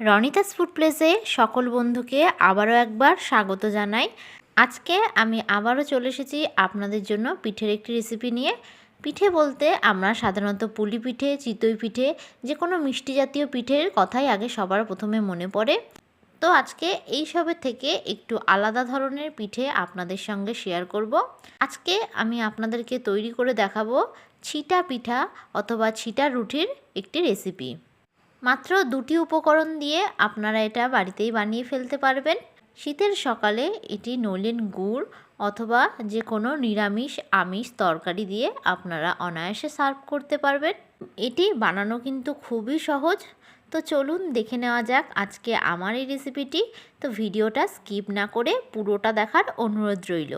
Ronita's food প্লেসে সকল বন্ধুকে আবারও একবার স্বাগত জানাই। আজকে আমি আবারও চলে এসেছি আপনাদের জন্য পিঠের একটি রেসিপি নিয়ে। পিঠে বলতে আমরা সাধারণত পুলি পিঠে, চিতই পিঠে যে কোনো মিষ্টি জাতীয় পিঠের কথাই আগে সবার প্রথমে মনে পড়ে। তো আজকে এই সবের থেকে একটু আলাদা ধরনের পিঠে আপনাদের সঙ্গে শেয়ার করব। আজকে আমি আপনাদেরকে তৈরি করে দেখাবো ছিটা পিঠা অথবা ছিটা রুটির একটি রেসিপি মাত্র দুটি উপকরণ দিয়ে আপনারা এটা বাড়িতেই বানিয়ে ফেলতে পারবেন। শীতের সকালে এটি নলেন গুড় অথবা যে কোনো নিরামিষ আমিষ তরকারি দিয়ে আপনারা অনায়াসে সার্ভ করতে পারবেন। এটি বানানো কিন্তু খুবই সহজ। তো চলুন দেখে নেওয়া যাক আজকে আমার এই রেসিপিটি। তো ভিডিওটা স্কিপ না করে পুরোটা দেখার অনুরোধ রইল।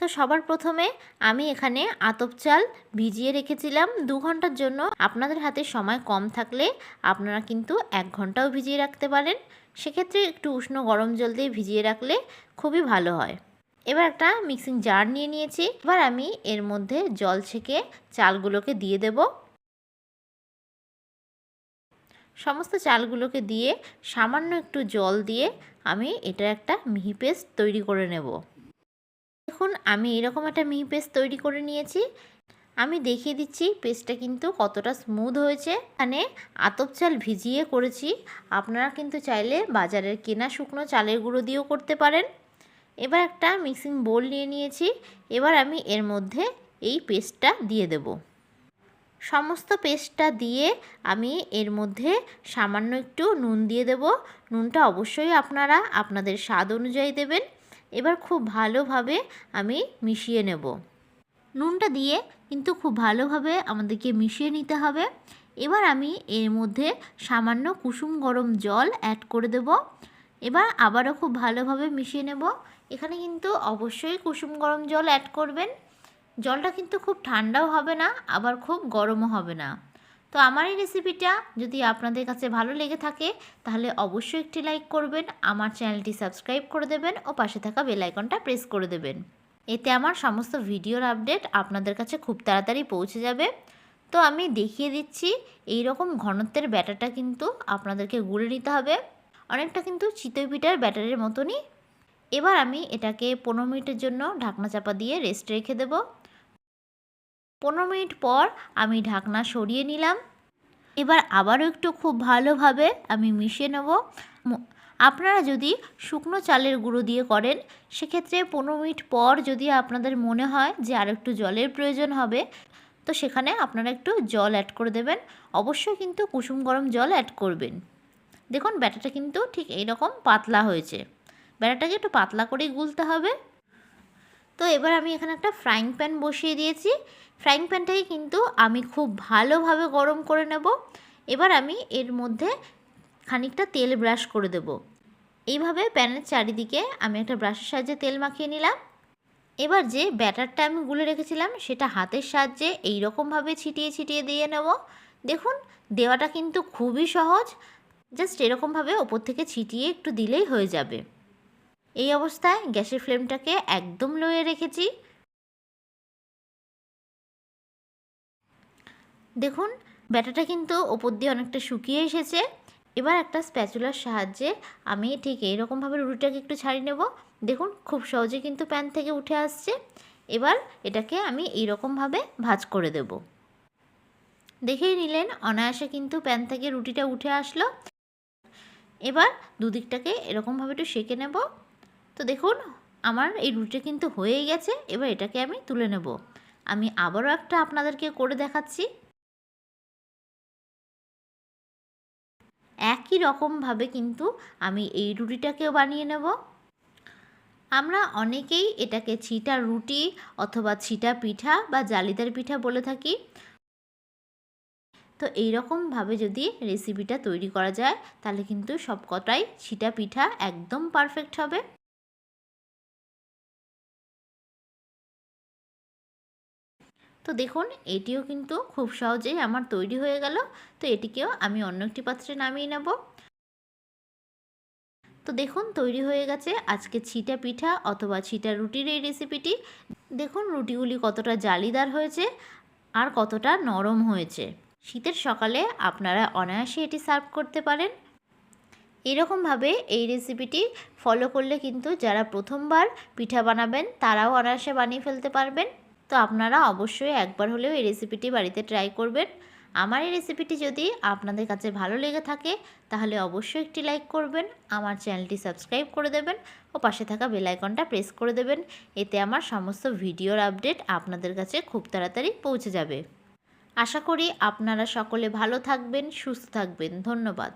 তো সবার প্রথমে আমি এখানে আতপ চাল ভিজিয়ে রেখেছিলাম। দু ঘণ্টার জন্য আপনাদের হাতে সময় কম থাকলে আপনারা কিন্তু এক ঘন্টাও ভিজিয়ে রাখতে পারেন। সেক্ষেত্রে একটু উষ্ণ গরম জল দিয়ে ভিজিয়ে রাখলে খুবই ভালো হয়। এবার একটা মিক্সিং জার নিয়ে নিয়েছি। এবার আমি এর মধ্যে জল ছেঁকে চালগুলোকে দিয়ে দেব। সমস্ত চালগুলোকে দিয়ে সামান্য একটু জল দিয়ে আমি এটা একটা মিহি পেস্ট তৈরি করে নেব। দেখুন, আমি এরকম একটা মিহি পেস্ট তৈরি করে নিয়েছি। আমি দেখিয়ে দিচ্ছি, পেস্টটা কিন্তু কতটা স্মুথ হয়েছে। এখানে আতপ চাল ভিজিয়ে করেছি। আপনারা কিন্তু চাইলে বাজারের কেনা শুকনো চালের গুঁড়ো দিয়েও করতে পারেন। এবার একটা মিক্সিং বোল নিয়ে নিয়েছি। এবার আমি এর মধ্যে এই পেস্টটা দিয়ে দেব। সমস্ত পেস্টটা দিয়ে আমি এর মধ্যে সামান্য একটু নুন দিয়ে দেব। নুনটা অবশ্যই আপনারা আপনাদের স্বাদ অনুযায়ী দেবেন। এবার খুব ভালোভাবে আমি মিশিয়ে নেব। নুনটা দিয়ে কিন্তু খুব ভালোভাবে আমাদেরকে মিশিয়ে নিতে হবে। এবার আমি এর মধ্যে সামান্য কুসুম গরম জল অ্যাড করে দেব। এবার আবারও খুব ভালোভাবে মিশিয়ে নেব। এখানে কিন্তু অবশ্যই কুসুম গরম জল অ্যাড করবেন। জলটা কিন্তু খুব ঠান্ডাও হবে না, আবার খুব গরমও হবে না। তো আমার এই রেসিপিটা যদি আপনাদের কাছে ভালো লেগে থাকে, তাহলে অবশ্যই একটি লাইক করবেন, আমার চ্যানেলটি সাবস্ক্রাইব করে দেবেন ও পাশে থাকা বেল আইকনটা প্রেস করে দেবেন। এতে আমার সমস্ত ভিডিওর আপডেট আপনাদের কাছে খুব তাড়াতাড়ি পৌঁছে যাবে। তো আমি দেখিয়ে দিচ্ছি এই রকম ঘনত্বের ব্যাটারটা কিন্তু আপনাদেরকে গুলে নিতে হবে। অনেকটা কিন্তু চিতই পিঠার ব্যাটারের মতনই। এবার আমি এটাকে পনেরো মিনিটের জন্য ঢাকনা চাপা দিয়ে রেস্ট রেখে দেবো। পনেরো মিনিট পর আমি ঢাকনা সরিয়ে নিলাম। এবার আবারও একটু খুব ভালোভাবে আমি মিশিয়ে নেব। আপনারা যদি শুকনো চালের গুঁড়ো দিয়ে করেন, সেক্ষেত্রে পনেরো মিনিট পর যদি আপনাদের মনে হয় যে আর একটু জলের প্রয়োজন হবে, তো সেখানে আপনারা একটু জল অ্যাড করে দেবেন। অবশ্যই কিন্তু কুসুম গরম জল অ্যাড করবেন। দেখুন ব্যাটাটা কিন্তু ঠিক এইরকম পাতলা হয়েছে। ব্যাটাটাকে একটু পাতলা করেই গুলতে হবে। তো এবার আমি এখানে একটা ফ্রাইং প্যান বসিয়ে দিয়েছি। ফ্রাইং প্যানটাকে কিন্তু আমি খুব ভালোভাবে গরম করে নেব। এবার আমি এর মধ্যে খানিকটা তেল ব্রাশ করে দেব। এইভাবে প্যানের চারিদিকে আমি একটা ব্রাশের সাহায্যে তেল মাখিয়ে নিলাম। এবার যে ব্যাটারটা আমি গুলে রেখেছিলাম, সেটা হাতের সাহায্যে এই রকমভাবে ছিটিয়ে ছিটিয়ে দিয়ে নেব। দেখুন, দেওয়াটা কিন্তু খুবই সহজ। জাস্ট এরকমভাবে ওপর থেকে ছিটিয়ে একটু দিলেই হয়ে যাবে। এই অবস্থায় গ্যাসের ফ্লেমটাকে একদম লোয়ে রেখেছি। দেখুন ব্যাটাটা কিন্তু ওপর দিয়ে অনেকটা শুকিয়ে এসেছে। এবার একটা স্প্যাচুলার সাহায্যে আমি ঠিক এইরকমভাবে রুটিটাকে একটু ছাড়িয়ে নেব। দেখুন, খুব সহজে কিন্তু প্যান থেকে উঠে আসছে। এবার এটাকে আমি এইরকমভাবে ভাজ করে দেব। দেখেই নিলেন, অনায়াসে কিন্তু প্যান থেকে রুটিটা উঠে আসলো। এবার দুদিকটাকে এরকমভাবে একটু সেঁকে নেব। তো দেখুন, আমার এই রুটিটা কিন্তু হয়েই গেছে, এবার এটাকে আমি তুলে নেব। আমি আবারও একটা আপনাদেরকে করে দেখাচ্ছি। একই রকমভাবে কিন্তু আমি এই রুটিটাকেও বানিয়ে নেব। আমরা অনেকেই এটাকে ছিটা রুটি অথবা ছিটা পিঠা বা জালিদার পিঠা বলে থাকি। তো এই এইরকমভাবে যদি রেসিপিটা তৈরি করা যায়, তাহলে কিন্তু সব কটাই ছিটা পিঠা একদম পারফেক্ট হবে। তো দেখুন, এটিও কিন্তু খুব সহজেই আমার তৈরি হয়ে গেল। তো এটিকেও আমি অন্য একটি পাত্রে নামিয়ে নেব। তো দেখুন, তৈরি হয়ে গেছে আজকে ছিটা পিঠা অথবা ছিটা রুটির এই রেসিপিটি দেখুন, রুটিগুলি কতটা জালিদার হয়েছে আর কতটা নরম হয়েছে। শীতের সকালে আপনারা অনায়াসে এটি সার্ভ করতে পারেন। এরকমভাবে এই রেসিপিটি ফলো করলে কিন্তু যারা প্রথমবার পিঠা বানাবেন, তারাও অনায়াসে বানিয়ে ফেলতে পারবেন। তো আপনারা অবশ্যই একবার হলেও এই রেসিপিটি বাড়িতে ট্রাই করবেন। আমার এই রেসিপিটি যদি আপনাদের কাছে ভালো লেগে থাকে, তাহলে অবশ্যই একটি লাইক করবেন, আমার চ্যানেলটি সাবস্ক্রাইব করে দেবেন ও পাশে থাকা বেল আইকনটা প্রেস করে দেবেন, এতে আমার সমস্ত ভিডিওর আপডেট আপনাদের কাছে খুব তাড়াতাড়ি পৌঁছে যাবে। আশা করি আপনারা সকলে ভালো থাকবেন, সুস্থ থাকবেন, ধন্যবাদ।